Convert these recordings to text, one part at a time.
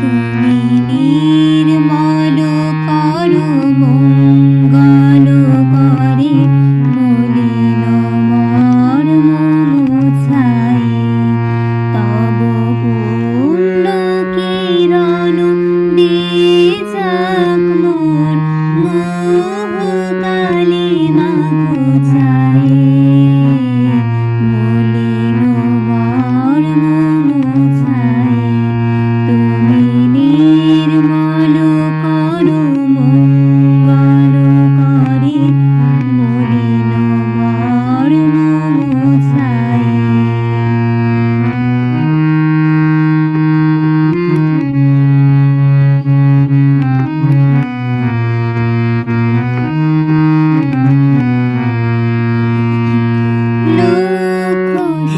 তুমি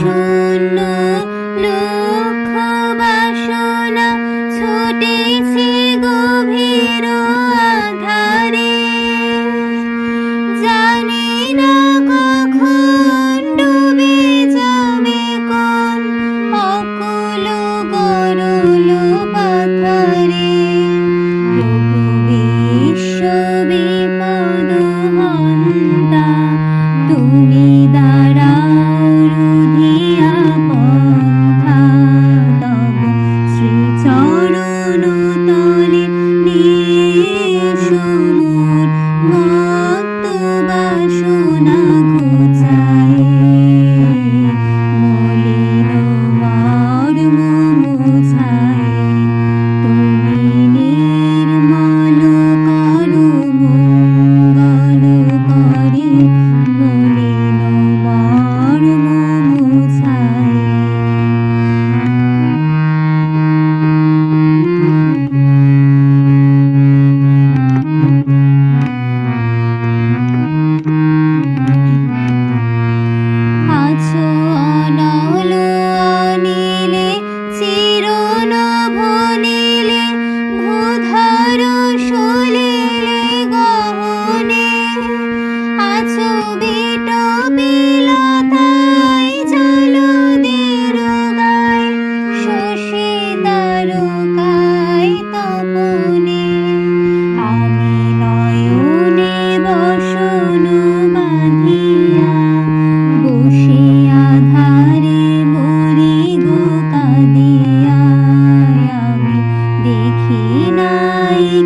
শূন্য লক্ষ বাসনা ছুটেছে গভীর আধারে। জানি না কখন ডুবে যাবে কোন অকুল গরুল পাথারে। বিশ্ব বিপদ হন্তা, তুমি দাঁড়া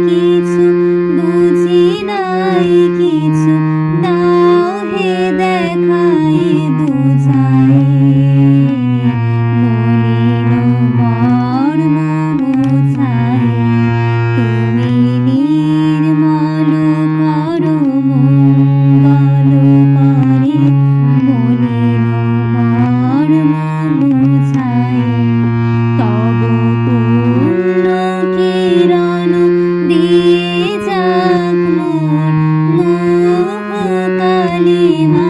一次 Amen.